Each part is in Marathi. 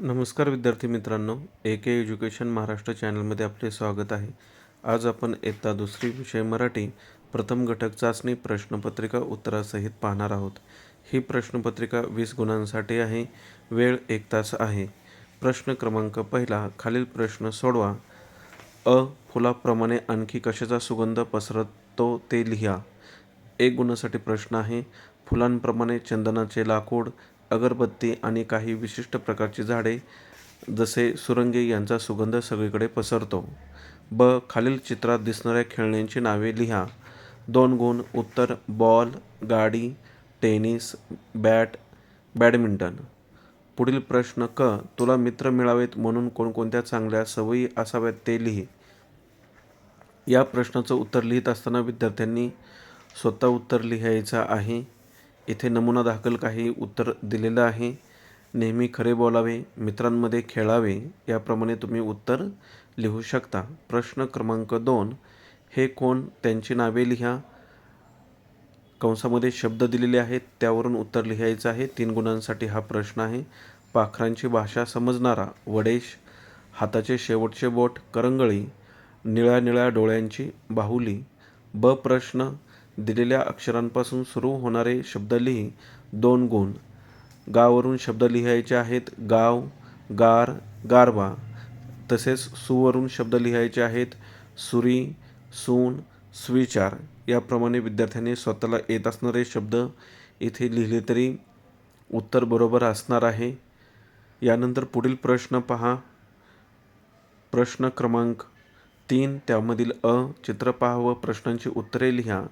नमस्कार विद्यार्थी मित्रांनो ए के एज्युकेशन महाराष्ट्र चॅनलमध्ये आपले स्वागत आहे. आज आपण इयत्ता दुसरी विषय मराठी प्रथम घटक चाचणी प्रश्नपत्रिका उत्तरासहित पाहणार आहोत. ही प्रश्नपत्रिका वीस गुणांसाठी आहे वेळ एक तास आहे. प्रश्न क्रमांक पहिला खालील प्रश्न सोडवा. अ फुलाप्रमाणे आणखी कशाचा सुगंध पसरतो ते लिहा. एक गुणासाठी प्रश्न आहे फुलांप्रमाणे चंदनाचे लाकूड अगरबत्ती आणि काही विशिष्ट प्रकारची झाडे जसे सुरंगी यांचा सुगंध सगळीकडे पसरतो. ब. खालील चित्रात दिसणाऱ्या खेळण्यांची नावे लिहा. दोन गुण उत्तर बॉल गाडी टेनिस बॅट बॅडमिंटन. पुढील प्रश्न क. तुला मित्र मिळावेत म्हणून कोणकोणत्या चांगल्या सवयी असाव्यात ते लिही. या प्रश्नाचं उत्तर लिहित असताना विद्यार्थ्यांनी स्वतः उत्तर लिहायचं आहे. इथे नमुना दाखल काही उत्तर दिलेलं आहे. नेहमी खरे बोलावे मित्रांमध्ये खेळावे याप्रमाणे तुम्ही उत्तर लिहू शकता. प्रश्न क्रमांक दोन हे कोण? त्यांची नावे लिहा. कंसामध्ये शब्द दिलेले आहेत त्यावरून उत्तर लिहायचं आहे. तीन गुणांसाठी हा प्रश्न आहे. पाखरांची भाषा समजणारा वडेश. हाताचे शेवटचे बोट करंगळी. निळ्या निळ्या डोळ्यांची बाहुली. ब प्रश्न दिलेल्या अक्षरांपासून सुरू होणारे शब्द लिही दोन गुण. गावरून शब्द लिहायचे आहेत गाव गार गारवा. तसेच सुवरून शब्द लिहायचे आहेत सुरी सून स्विचार. याप्रमाणे विद्यार्थ्यांनी स्वतःला येत असणारे शब्द इथे लिहिले तरी उत्तर बरोबर असणार आहे. यानंतर पुढील प्रश्न पहा. प्रश्न क्रमांक तीन. त्यामधील अ चित्र पहा व प्रश्नांची उत्तरे लिहा.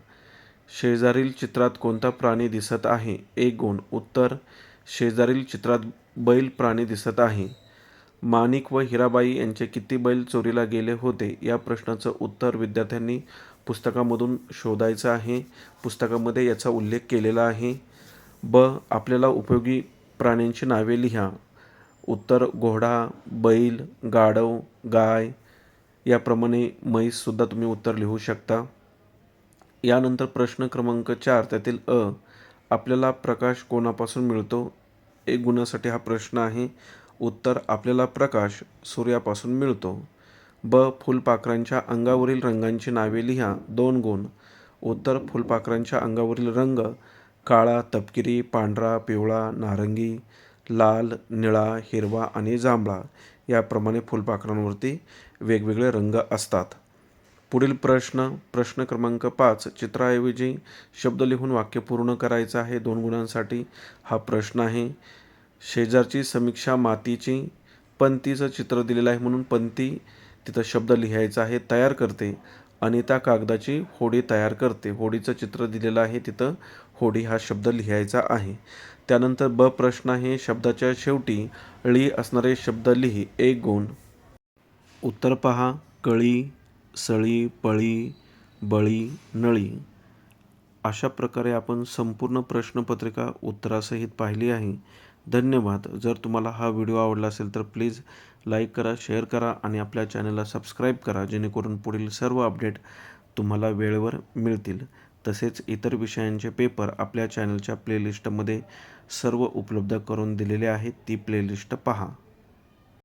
शेजारील चित्रात कोणता प्राणी दिसत आहे? एक गुण. उत्तर शेजारील चित्रात बैल प्राणी दिसत आहे. माणिक व हिराबाई यांचे किती बैल चोरीला गेले होते? या प्रश्नाचं उत्तर विद्यार्थ्यांनी पुस्तकामधून शोधायचं आहे. पुस्तकामध्ये याचा उल्लेख केलेला आहे. ब. आपल्याला उपयोगी प्राण्यांची नावे लिहा. उत्तर घोडा बैल गाढव गाय. याप्रमाणे म्हैससुद्धा तुम्ही उत्तर लिहू शकता. यानंतर प्रश्न क्रमांक चार त्यातील अ आपल्याला प्रकाश कोणापासून मिळतो? एक गुणासाठी हा प्रश्न आहे. उत्तर आपल्याला प्रकाश सूर्यापासून मिळतो. ब फुलपाखरांच्या अंगावरील रंगांची नावे लिहा. दोन गुण. उत्तर फुलपाखरांच्या अंगावरील रंग काळा तपकिरी पांढरा पिवळा नारंगी लाल निळा हिरवा आणि जांभळा याप्रमाणे फुलपाखरांवरती वेगवेगळे रंग असतात. पुढील प्रश्न प्रश्न क्रमांक पाच चित्राऐवजी शब्द लिहून वाक्य पूर्ण करायचं आहे दोन गुणांसाठी. हा प्रश्न आहे. शेजारची समीक्षा मातीची पंतीचं चित्र दिलेलं आहे म्हणून पंती तिथं शब्द लिहायचा आहे तयार करते. अनिता कागदाची होडी तयार करते. होडीचं चित्र दिलेलं आहे तिथं होडी हा शब्द लिहायचा आहे. त्यानंतर ब प्रश्न आहे शब्दाच्या शेवटी ळी असणारे शब्द लिही एक गुण. उत्तर पहा कळी सळी पळी बळी नळी अशा प्रकारे आपण संपूर्ण प्रश्नपत्रिका उत्तरासहित पाहिली आहे. धन्यवाद. जर तुम्हाला हा व्हिडिओ आवडला असेल तर प्लीज लाईक करा शेअर करा आणि आपल्या चॅनलला सबस्क्राईब करा जेणेकरून पुढील सर्व अपडेट तुम्हाला वेळेवर मिळतील. तसेच इतर विषयांचे पेपर आपल्या चॅनलच्या प्लेलिस्टमध्ये सर्व उपलब्ध करून दिलेले आहेत. ती प्लेलिस्ट पहा.